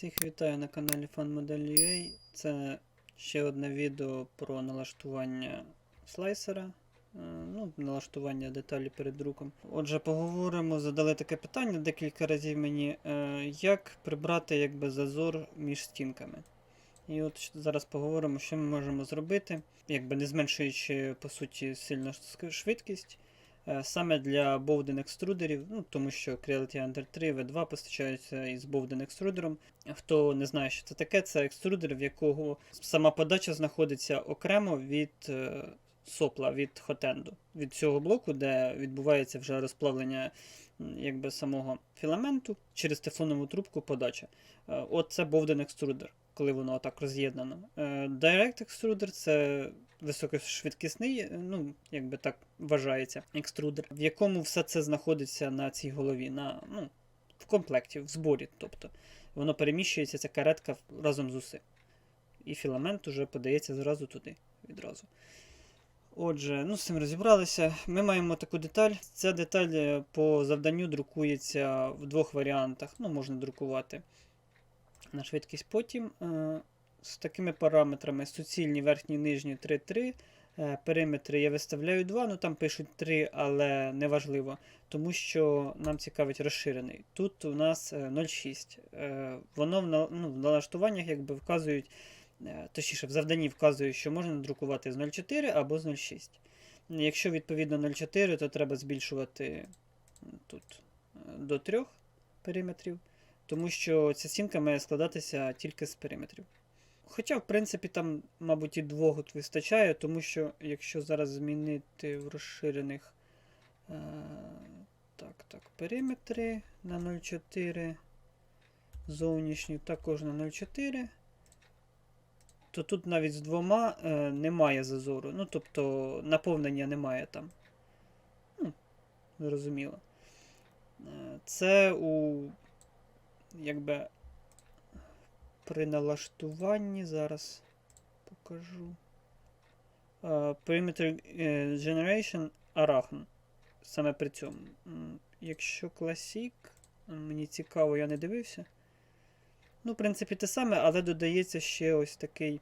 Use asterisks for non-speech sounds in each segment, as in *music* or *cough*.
Всіх вітаю на каналі FunModel.ua. Це ще одне відео про налаштування слайсера, е, ну, налаштування деталі перед друком. Отже, поговоримо, задали таке питання декілька разів мені, е, як прибрати якби, зазор між стінками. І от зараз поговоримо, що ми можемо зробити, якби не зменшуючи по суті сильно швидкість. Е, Саме для Bowden екструдерів, ну, тому що Creality Under 3 V2 постачаються із Bowden екструдером. Хто не знає, що це таке, це екструдер, в якого сама подача знаходиться окремо від е, сопла, від хотенду, від цього блоку, де відбувається вже розплавлення якби, самого філаменту через тефлонову трубку подача. Е, От це Bowden екструдер, коли воно так роз'єднано. Е, Direct екструдер це високошвидкісний, е, ну, якби так вважається, екструдер, в якому все це знаходиться на цій голові, на, ну, в комплекті, в зборі. Тобто воно переміщується, ця каретка разом з усім. І філамент уже подається зразу туди відразу. Отже, ну з цим розібралися. Ми маємо таку деталь. Ця деталь е, по завданню друкується в двох варіантах. Ну, можна друкувати на швидкість потім. Е, з такими параметрами суцільні верхні, нижні 3-3. Е, Периметри я виставляю 2, ну там пишуть 3, але не важливо, тому що нам цікавить розширений. Тут у нас е, 0,6. Е, Воно в, ну, в налаштуваннях якби вказують, е, точніше, в завданні вказує, що можна друкувати з 0,4 або з 0,6. Якщо відповідно 0,4, то треба збільшувати тут до 3 периметрів, тому що ця стінка має складатися тільки з периметрів. Хоча, в принципі, там, мабуть, і двох вистачає, тому що якщо зараз змінити в розширених е, так, так, периметри на 0,4, зовнішні також на 0,4, то тут навіть з двома е, немає зазору. Ну, тобто наповнення немає там. Ну, зрозуміло. Е, Це у якби при налаштуванні зараз покажу. А, Perimeter е, Generation Arachn. Саме при цьому. Якщо Classic, мені цікаво, я не дивився. Ну, в принципі, те саме, але додається ще ось такий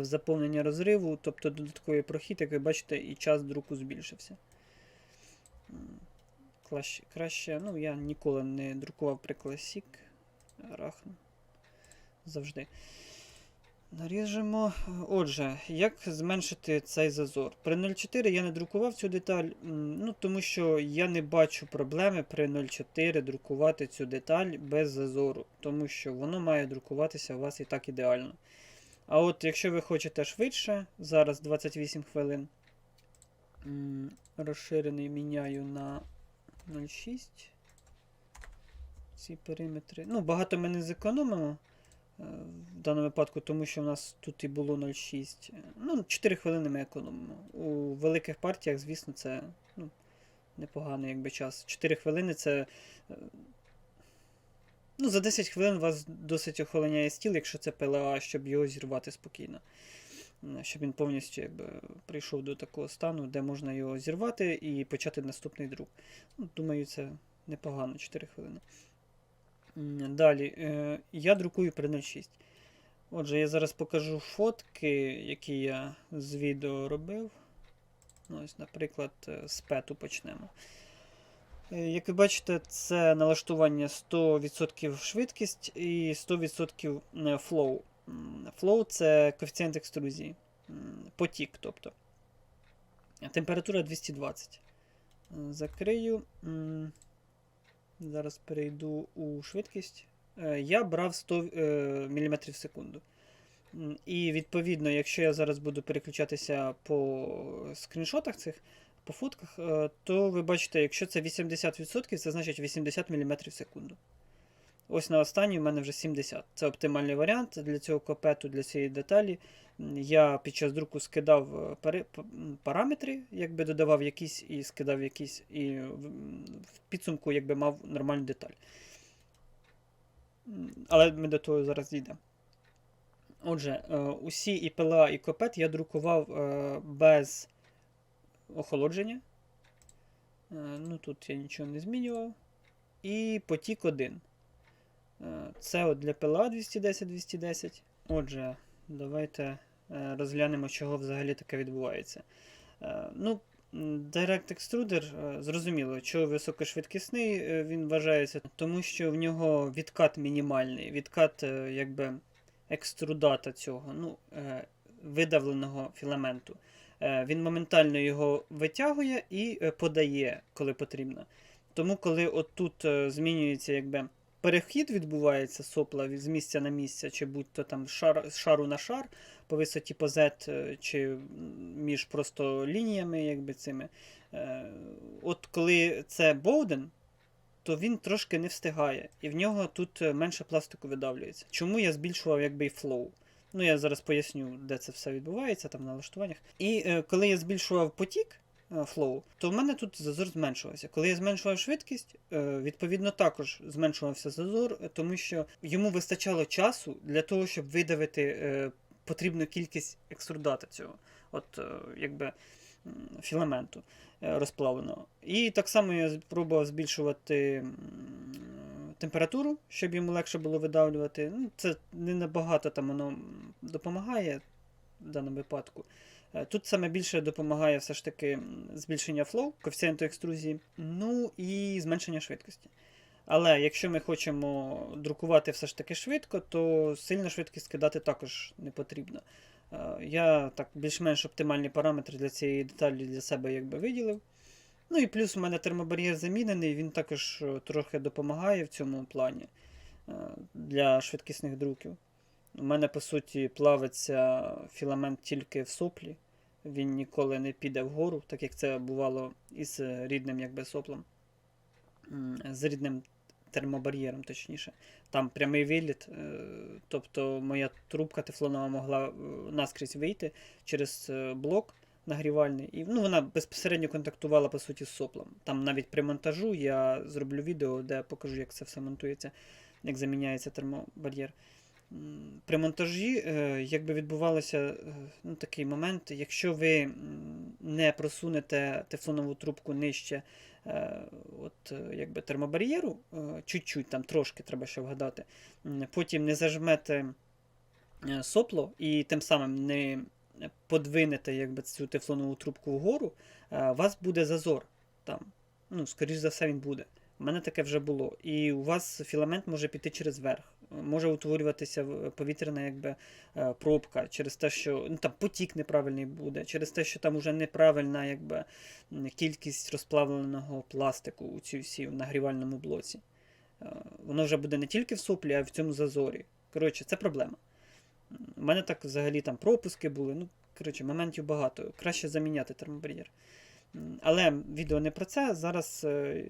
заповнення розриву, тобто додатковий прохід, як ви бачите, і час друку збільшився. Краще, ну, я ніколи не друкував при Classic Arachn завжди. Наріжемо. Отже, як зменшити цей зазор? При 0,4 я не друкував цю деталь, ну, тому що я не бачу проблеми при 0,4 друкувати цю деталь без зазору, тому що воно має друкуватися у вас і так ідеально. А от якщо ви хочете швидше, зараз 28 хвилин, розширений міняю на 0,6. Ці периметри. Ну, багато ми не зекономимо е, в даному випадку, тому що в нас тут і було 0,6. Ну, 4 хвилини ми економимо. У великих партіях, звісно, це ну, непоганий якби, час. 4 хвилини це. е, Ну, за 10 хвилин у вас досить охолоняє стіл, якщо це ПЛА, щоб його зірвати спокійно. Щоб він повністю якби, прийшов до такого стану, де можна його зірвати і почати наступний друк. Ну, думаю, це непогано 4 хвилини. Далі, е, я друкую при 0,6. Отже, я зараз покажу фотки, які я з відео робив. Ну, Ось, наприклад, е, з пету почнемо. Е, Як ви бачите, це налаштування 100% швидкість і 100% flow. Flow це коефіцієнт екструзії. Потік, тобто. Температура 220. Е, Закрию. Зараз перейду у швидкість. Е, Я брав 100 мм в секунду. І відповідно, якщо я зараз буду переключатися по скріншотах цих, по фотках, е, то ви бачите, якщо це 80%, це значить 80 мм в секунду. Ось на останній у мене вже 70. Це оптимальний варіант для цього копету, для цієї деталі. Я під час друку скидав е, параметри, якби додавав якісь і скидав якісь, і в підсумку якби мав нормальну деталь. Але ми до того зараз дійдемо. Отже, е, усі і ПЛА, і копет я друкував е, без охолодження. Ну Тут я нічого не змінював. І потік 1. Це от для ПЛА 210-210. Отже, давайте е, розглянемо, чого взагалі таке відбувається. Е, Ну, Direct Extruder, е, зрозуміло, чого високошвидкісний е, він вважається, тому що в нього відкат мінімальний, відкат е, якби екструдата цього, ну, е, видавленого філаменту. Е, Він моментально його витягує і е, подає, коли потрібно. Тому, коли отут е, змінюється якби перехід відбувається сопла з місця на місце, чи будь-то там шар, з шару на шар по висоті по Z, е, чи між просто лініями, якби цими. Е, От коли це Боуден, то він трошки не встигає, і в нього тут е, менше пластику видавлюється. Чому я збільшував якби і флоу? Ну, я зараз поясню, де це все відбувається, там в налаштуваннях. І коли я збільшував потік флоу, то в мене тут зазор зменшувався. Коли я зменшував швидкість, е, відповідно також зменшувався зазор, е, тому що йому вистачало часу для того, щоб видавити е, потрібну кількість екструдата цього, от е, якби філаменту е, розплавленого. І так само я спробував збільшувати температуру, щоб йому легше було видавлювати. Ну, це не набагато там воно допомагає в даному випадку. Е, Тут саме більше допомагає все ж таки збільшення флоу, коефіцієнту екструзії, ну і зменшення швидкості. Але якщо ми хочемо друкувати все ж таки швидко, то сильно швидкість кидати також не потрібно. Е, Я так більш-менш оптимальні параметри для цієї деталі для себе якби виділив. Ну і плюс у мене термобар'єр замінений, він також е, трохи допомагає в цьому плані для швидкісних друків. У мене, по суті, плавиться філамент тільки в соплі. Він ніколи не піде вгору, так як це бувало із е, рідним якби, соплом, з рідним термобар'єром, точніше. Там прямий виліт, е, тобто моя трубка тефлонова могла е, наскрізь вийти через блок нагрівальний. І ну, вона безпосередньо контактувала по суті з соплом. Там навіть при монтажу я зроблю відео, де покажу, як це все монтується, як заміняється термобар'єр. При монтажі е, якби відбувалося е, ну, такий момент, якщо ви не просунете тефлонову трубку нижче е, от, якби термобар'єру, чуть-чуть там трошки треба ще вгадати, потім не зажмете сопло і тим самим не подвинете якби, цю тефлонову трубку вгору, у вас буде зазор там. Ну, скоріш за все, він буде. У мене таке вже було. І у вас філамент може піти через верх. Може утворюватися повітряна якби, е, пробка через те, що ну, там потік неправильний буде, через те, що там вже неправильна якби, кількість розплавленого пластику у цій всій нагрівальному блоці. Е, Воно вже буде не тільки в соплі, а й в цьому зазорі. Коротше, це проблема. У мене так взагалі там пропуски були. Ну, коротше, моментів багато. Краще заміняти термобар'єр. Але відео не про це. Зараз е,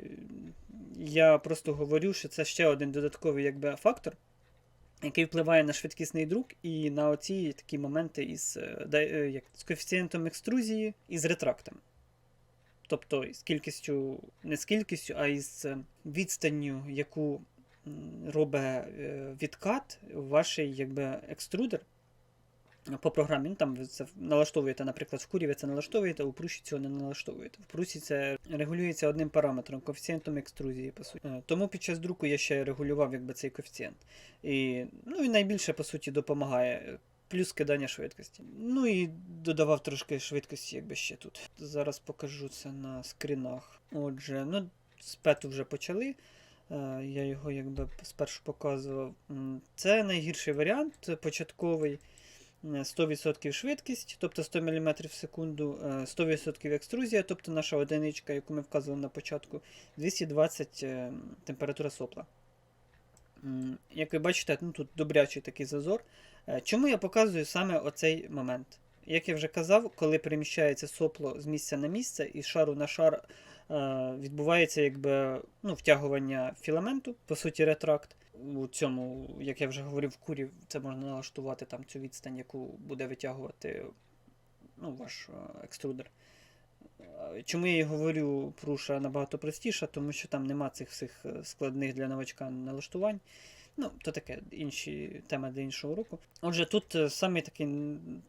я просто говорю, що це ще один додатковий якби, фактор, який впливає на швидкісний друк і на оці такі моменти із, е, е, як, з коефіцієнтом екструзії і з ретрактом. Тобто з кількістю, не з кількістю, а із е, відстанню, яку робить відкат ваш екструдер по програмі. Ну, там ви це налаштовуєте, наприклад, в курі це налаштовуєте, у прусі цього не налаштовуєте. В прусі це регулюється одним параметром, коефіцієнтом екструзії, по суті. Е, Тому під час друку я ще регулював якби, цей коефіцієнт. І, ну, і найбільше, по суті, допомагає. Плюс кидання швидкості. Ну і додавав трошки швидкості, якби ще тут. Зараз покажу це на скрінах. Отже, ну, з пету вже почали. Е, Я його якби спершу показував. Це найгірший варіант, початковий. Е, 100% швидкість, тобто 100 мм в секунду, е, 100% екструзія, тобто наша одиничка, яку ми вказували на початку, 220 е, температура сопла. Як ви бачите, ну, тут добрячий такий зазор. Е, Чому я показую саме оцей момент? Як я вже казав, коли переміщається сопло з місця на місце і з шару на шар е, відбувається якби, ну, втягування філаменту, по суті, ретракт. У цьому, як я вже говорив, в курі це можна налаштувати там цю відстань, яку буде витягувати ну, ваш е, екструдер. Е, Чому я і говорю пруша набагато простіша, тому що там нема цих всіх е, складних для новачка налаштувань. Ну, то таке інші тема для іншого уроку. Отже, тут е, самий такий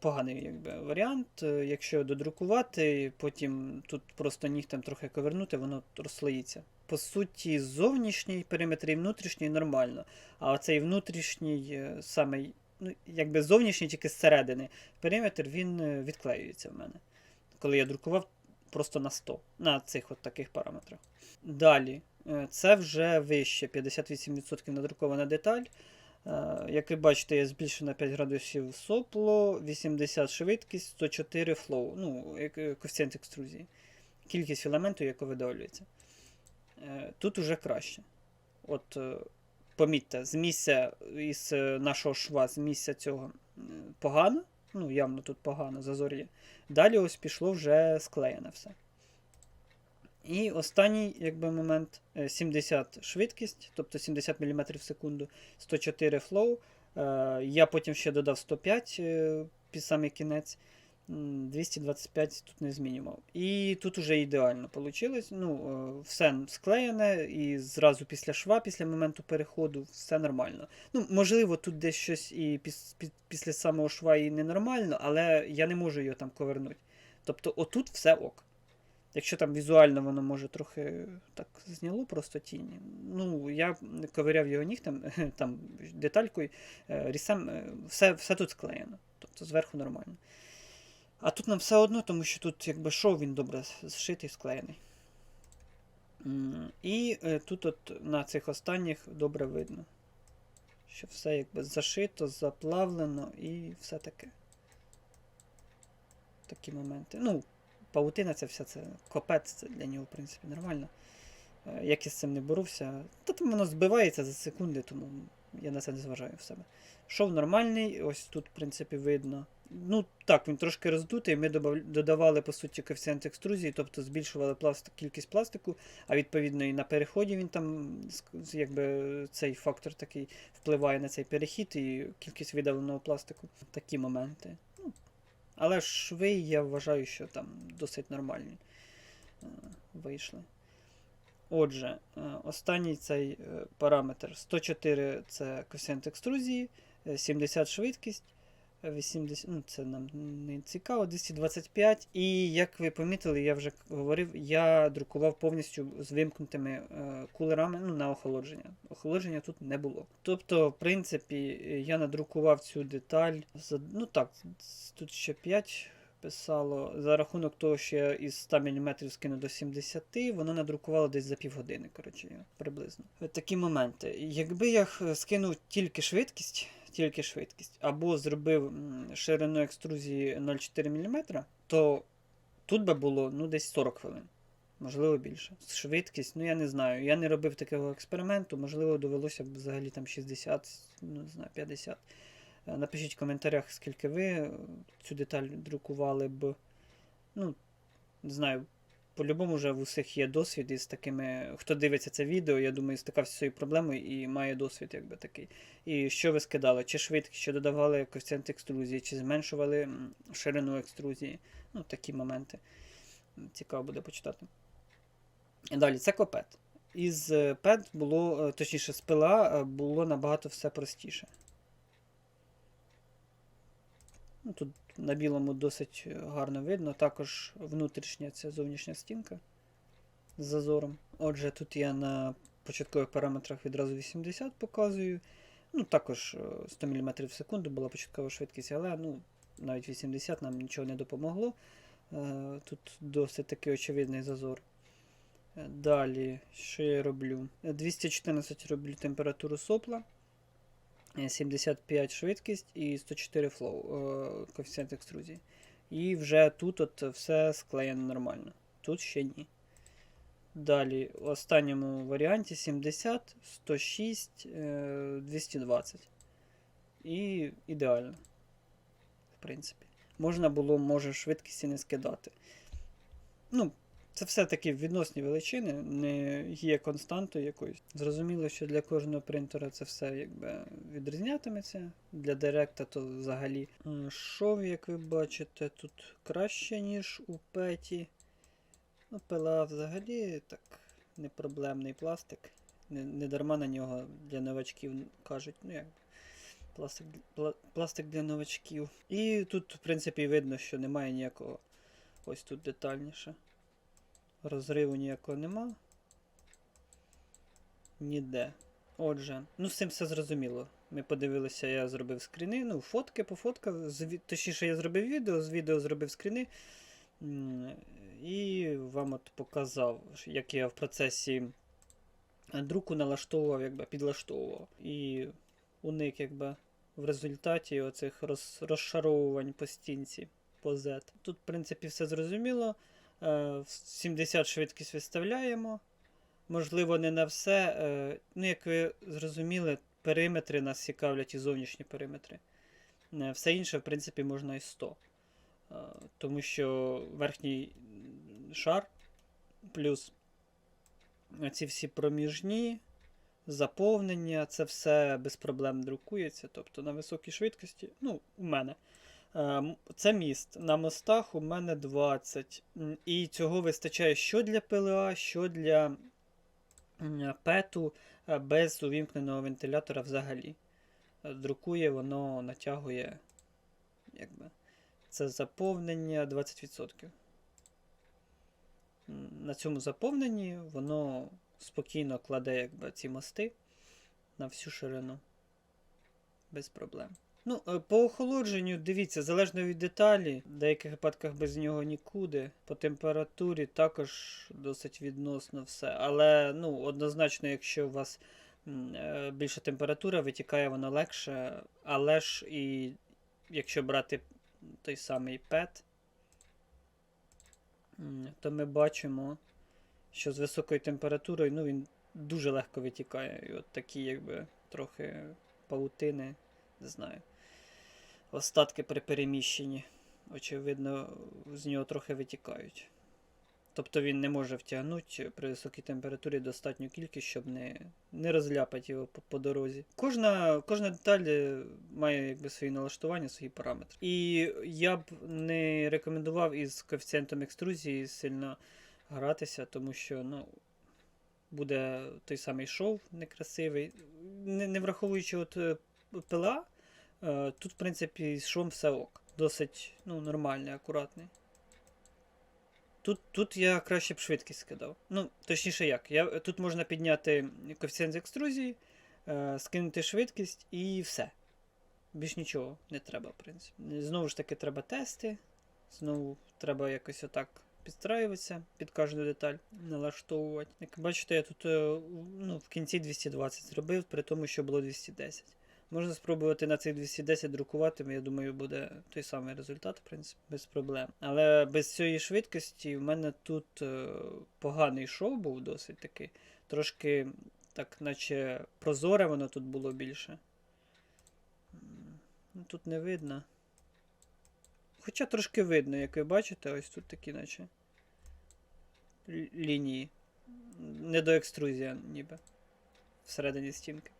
поганий якби, варіант. Е, Якщо додрукувати, потім тут просто нігтем трохи ковернути, воно розслоїться. По суті, зовнішній периметр і внутрішній нормально. А оцей внутрішній, е, самий, ну, якби зовнішній, тільки зсередини, периметр він відклеюється в мене. Коли я друкував просто на 100, на цих от таких параметрах. Далі, це вже вище 58% надрукована деталь. Е, Як ви бачите, я збільшив на 5 градусів сопло, 80 швидкість, 104 флоу, ну, е, коефіцієнт екструзії. Кількість філаменту, яка видавлюється. Е, Тут уже краще. От, е, помітьте, з місця із е, нашого шва, з місця цього е, погано. Ну, явно тут погано, зазор. Далі ось пішло вже склеєне все. І останній якби, момент е, 70 швидкість, тобто 70 мм в секунду, 104 флоу. Е, Я потім ще додав 105 е, під самий кінець. 225 тут не змінював. І тут уже ідеально вийшло. Ну, е, все склеєне, і зразу після шва, після моменту переходу, все нормально. Ну, можливо, тут десь щось і після самого шва і ненормально, але я не можу його там ковернути. Тобто, отут все ок. Якщо там візуально воно може трохи так зняло просто тіні. Ну, я ковиряв його нігтем, *laughs* там деталькою, е, різцем, е, все, все тут склеєно. Тобто зверху нормально. А тут нам все одно, тому що тут якби шов він добре зшитий, склеєний. І е, тут от на цих останніх добре видно, що все якби зашито, заплавлено і все таке. Такі моменти. Ну, паутина це вся це копець, це для нього, в принципі, нормально. Е, Як я з цим не боровся, та там воно збивається за секунди, тому я на це не зважаю в себе. Шов нормальний, ось тут, в принципі, видно. Ну, так, він трошки роздутий. Ми додавали, по суті, коефіцієнт екструзії, тобто збільшували пластик, кількість пластику, а відповідно і на переході він там, якби цей фактор такий впливає на цей перехід і кількість видаленого пластику. Такі моменти. Але шви, я вважаю, що там досить нормальні е, вийшли. Отже, е, останній цей е, параметр 104 це коефіцієнт екструзії, е, 70 швидкість, 80, ну це нам не цікаво, 225. І як ви помітили, я вже говорив, я друкував повністю з вимкнутими е, кулерами ну, на охолодження. Охолодження тут не було. Тобто, в принципі, я надрукував цю деталь. За, ну так, тут ще 5 писало. За рахунок того, що я із 100 мм скину до 70, воно надрукувало десь за півгодини, коротше, приблизно. Такі моменти. Якби я скинув тільки швидкість, тільки швидкість, або зробив ширину екструзії 0,4 мм, то тут би було ну, десь 40 хвилин. Можливо, більше. Швидкість, ну я не знаю. Я не робив такого експерименту, можливо, довелося б взагалі там 60, ну не знаю, 50. Е, Напишіть в коментарях, скільки ви е, цю деталь друкували б. Ну, не знаю, по-любому вже в усіх є досвід із такими. Хто дивиться це відео, я думаю, стикався з цією проблемою і має досвід якби такий. І що ви скидали? Чи швидкість, чи додавали коефіцієнт екструзії, чи зменшували ширину екструзії. Ну, такі моменти. Цікаво буде почитати. Далі, це копет. Із е, пет було, е, точніше, з пила е, було набагато все простіше. Ну, тут на білому досить е, гарно видно. Також внутрішня ця зовнішня стінка з зазором. Отже, тут я на початкових параметрах відразу 80 показую. Ну, також е, 100 мм в секунду була початкова швидкість, але ну, навіть 80 нам нічого не допомогло. Е, Тут досить такий очевидний зазор. Е, Далі, що я роблю? Е, 214 роблю температуру сопла. Е, 75 швидкість і 104 флоу, е, коефіцієнт екструзії. І вже тут от все склеєно нормально. Тут ще ні. Далі, в останньому варіанті 70, 106, е, 220. І ідеально. В принципі. Можна було, може, швидкісті не скидати. Ну, це все таки відносні величини, не є константою якоюсь. Зрозуміло, що для кожного принтера це все якби відрізнятиметься. Для директа то взагалі шов, як ви бачите, тут краще, ніж у петі. Ну, пила взагалі так непроблемний пластик. Не, не дарма на нього для новачків кажуть, ну як. Пластик, пла- пластик для новачків. І тут, в принципі, видно, що немає ніякого. Ось тут детальніше. Розриву ніякого нема. Ніде. Отже, ну з цим все зрозуміло. Ми подивилися, я зробив скріни, ну, фотки пофоткав, з ві- точніше, я зробив відео, з відео зробив скріни. І вам от показав, як я в процесі друку налаштовував, якби підлаштовував. І уник, якби в результаті оцих роз, розшаровувань по стінці по Z. Тут, в принципі, все зрозуміло. Е, в 70 швидкість виставляємо. Можливо, не на все. Е, ну, як ви зрозуміли, периметри нас цікавлять і зовнішні периметри. Е, Все інше, в принципі, можна і 100. Е, Тому що верхній шар плюс ці всі проміжні, заповнення, це все без проблем друкується. Тобто на високій швидкості, ну, у мене. Е, Це міст. На мостах у мене 20. І цього вистачає що для ПЛА, що для пету е, без увімкненого вентилятора взагалі. Е, Друкує, воно натягує. Якби. Це заповнення 20%. На цьому заповненні воно спокійно кладе якби, ці мости на всю ширину. Без проблем. Ну, е, по охолодженню, дивіться, залежно від деталі, в деяких випадках без нього нікуди. По температурі також досить відносно все. Але ну, однозначно, якщо у вас е, більша температура, витікає воно легше. Але ж і якщо брати той самий м, то ми бачимо, що з високою температурою ну, він дуже легко витікає. І от такі, якби, трохи павутини, не знаю. Остатки при переміщенні, очевидно, з нього трохи витікають. Тобто він не може втягнути при високій температурі достатню кількість, щоб не, не розляпати його по, по дорозі. Кожна, кожна деталь е, має якби, свої налаштування, свої параметри. І я б не рекомендував із коефіцієнтом екструзії сильно гратися, тому що ну, буде той самий шов некрасивий. Не, не враховуючи от е, пила, тут, в принципі, швом все ок. Досить ну, нормальний, акуратний. Тут, тут я краще б швидкість скидав. Ну, точніше як. Я, тут можна підняти коефіцієнт екструзії, е, скинути швидкість і все. Більш нічого не треба, в принципі. Знову ж таки, треба тести. Знову треба якось отак підстраюватися під кожну деталь, налаштовувати. Як бачите, я тут е, ну, в кінці 220 зробив, при тому, що було 210. Можна спробувати на цих 210 друкувати, я думаю, буде той самий результат, в принципі, без проблем. Але без цієї швидкості в мене тут е, поганий шов був досить таки. Трошки, так, наче прозоре воно тут було більше. Ну, тут не видно. Хоча трошки видно, як ви бачите, ось тут такі, наче лінії. Не до екструзія, ніби. Всередині стінки.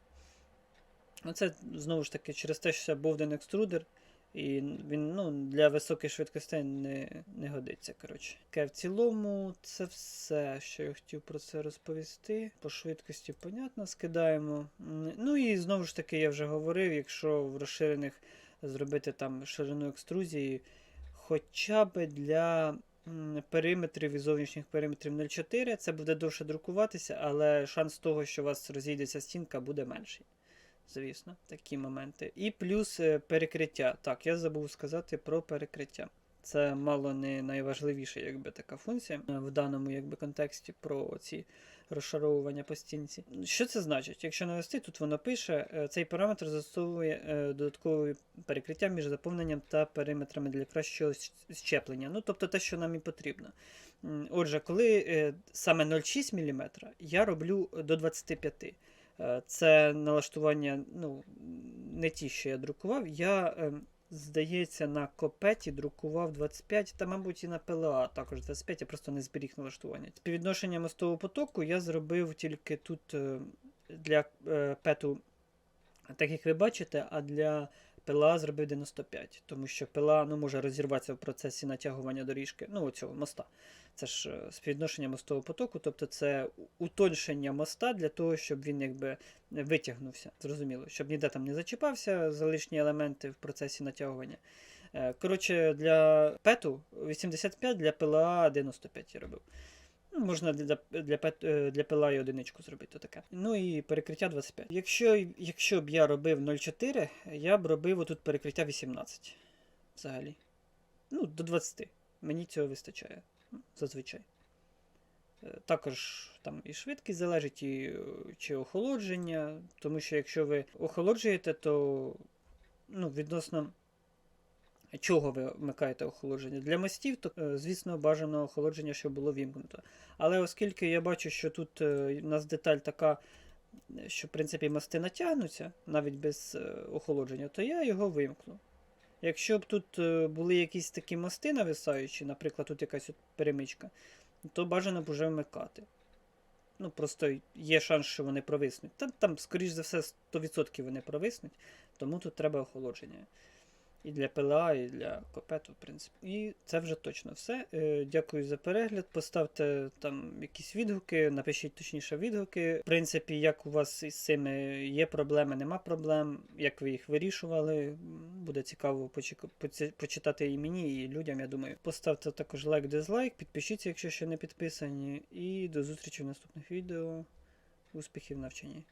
Ну, це знову ж таки через те, що це був один екструдер, і він ну, для високих швидкостей не, не годиться. коротше. В цілому це все, що я хотів про це розповісти. По швидкості, понятно, скидаємо. Ну і знову ж таки, я вже говорив, якщо в розширених зробити там ширину екструзії, хоча б для периметрів і зовнішніх периметрів 0,4, це буде довше друкуватися, але шанс того, що у вас розійдеться стінка, буде менший. Звісно, такі моменти. І плюс е, перекриття. Так, я забув сказати про перекриття. Це мало не найважливіша якби, така функція е, в даному якби, контексті про ці розшаровування по стінці. Що це значить? Якщо навести, тут воно пише, е, цей параметр застосовує додаткове перекриття між заповненням та периметрами для кращого щеплення. Ну, тобто те, що нам і потрібно. Отже, коли саме 0,6 мм, я роблю до 25 Е, Це налаштування, ну, не ті, що я друкував. Я, ем, здається, на копеті друкував 25, та, мабуть, і на ПЛА також 25, я просто не зберіг налаштування. Співвідношення мостового потоку я зробив тільки тут е, для е, пету, так як ви бачите, а для пила зробив 95, тому що пила ну, може розірватися в процесі натягування доріжки, ну, оцього моста. Це ж е, співвідношення мостового потоку, тобто це утоншення моста для того, щоб він якби витягнувся. Зрозуміло, щоб ніде там не зачіпався за лишні елементи в процесі натягування. Е, Коротше, для пету 85, для ПЛА 95 я робив. Можна для, для, е, для пила і одиничку зробити таке. Ну і перекриття 25. Якщо, якщо б я робив 0,4, я б робив отут перекриття 18. Взагалі. Ну, до 20. Мені цього вистачає. Зазвичай. Е, Також там і швидкість залежить, і е, чи охолодження. Тому що якщо ви охолоджуєте, то ну, відносно чого ви вмикаєте охолодження? Для мостів, то, е, звісно, бажано охолодження, щоб було вімкнуто. Але оскільки я бачу, що тут е, у нас деталь така, що в принципі мости натягнуться навіть без е, охолодження, то я його вимкну. Якщо б тут були якісь такі мости нависаючі, наприклад, тут якась от перемичка, то бажано б уже вмикати. Ну, просто є шанс, що вони провиснуть. Та там, скоріш за все, 100% вони провиснуть, тому тут треба охолодження. І для ПЛА, і для копету, в принципі. І це вже точно все. Е, Дякую за перегляд. Поставте там якісь відгуки, напишіть точніше відгуки. В принципі, як у вас із цими є проблеми, нема проблем, як ви їх вирішували. Буде цікаво почитати і мені, і людям, я думаю. Поставте також лайк, дизлайк, підпишіться, якщо ще не підписані. І до зустрічі в наступних відео. Успіхів в навчанні!